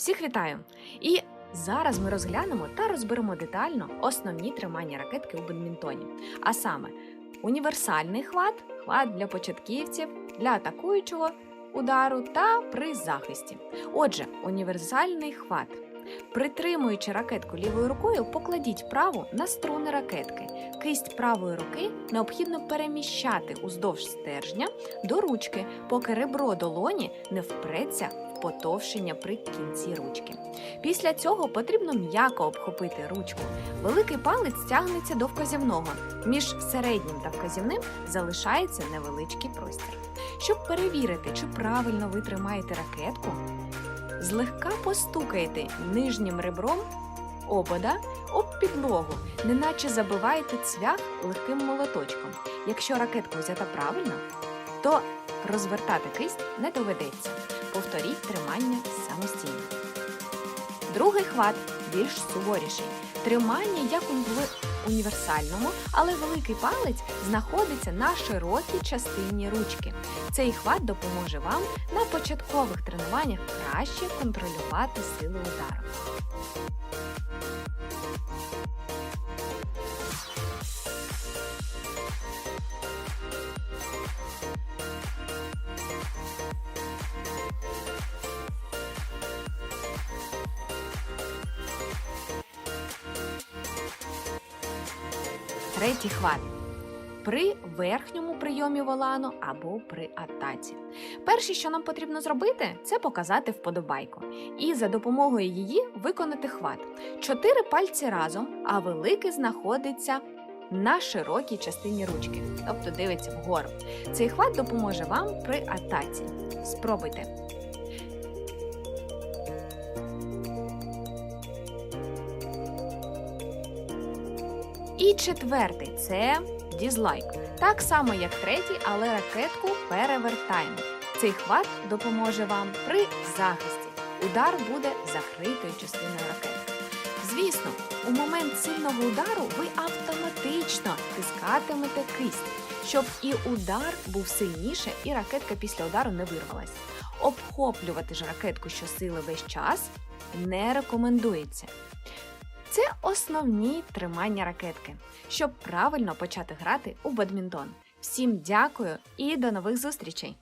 Всіх вітаю! І зараз ми розглянемо та розберемо детально основні тримання ракетки у бадмінтоні. А саме універсальний хват, хват для початківців, для атакуючого удару та при захисті. Отже, універсальний хват. Притримуючи ракетку лівою рукою, покладіть праву на струни ракетки. Кисть правої руки необхідно переміщати уздовж стержня до ручки, поки ребро долоні не впреться в потовшення при кінці ручки. Після цього потрібно м'яко обхопити ручку. Великий палець тягнеться до вказівного. Між середнім та вказівним залишається невеличкий простір. Щоб перевірити, чи правильно ви тримаєте ракетку, злегка постукайте нижнім ребром обода об підлогу, неначе забиваєте цвях легким молоточком. Якщо ракетка взята правильно, то розвертати кисть не доведеться. Повторіть тримання самостійно. Другий хват більш суворіший. Тримання як у універсальному, але великий палець знаходиться на широкій частині ручки. Цей хват допоможе вам на початкових тренуваннях краще контролювати силу удару. Третій хват. При верхньому прийомі волану або при атаці. Перше, що нам потрібно зробити, це показати вподобайку. І за допомогою її виконати хват. Чотири пальці разом, а великий знаходиться на широкій частині ручки, тобто дивиться вгору. Цей хват допоможе вам при атаці. Спробуйте. І четвертий це дізлайк. Так само, як третій, але ракетку перевертаємо. Цей хват допоможе вам при захисті. Удар буде закритою частиною ракетки. Звісно, у момент сильного удару ви автоматично тискатимете кисть, щоб і удар був сильніше, і ракетка після удару не вирвалась. Обхоплювати ж ракетку щосили весь час не рекомендується. Це основні тримання ракетки, щоб правильно почати грати у бадмінтон. Всім дякую і до нових зустрічей!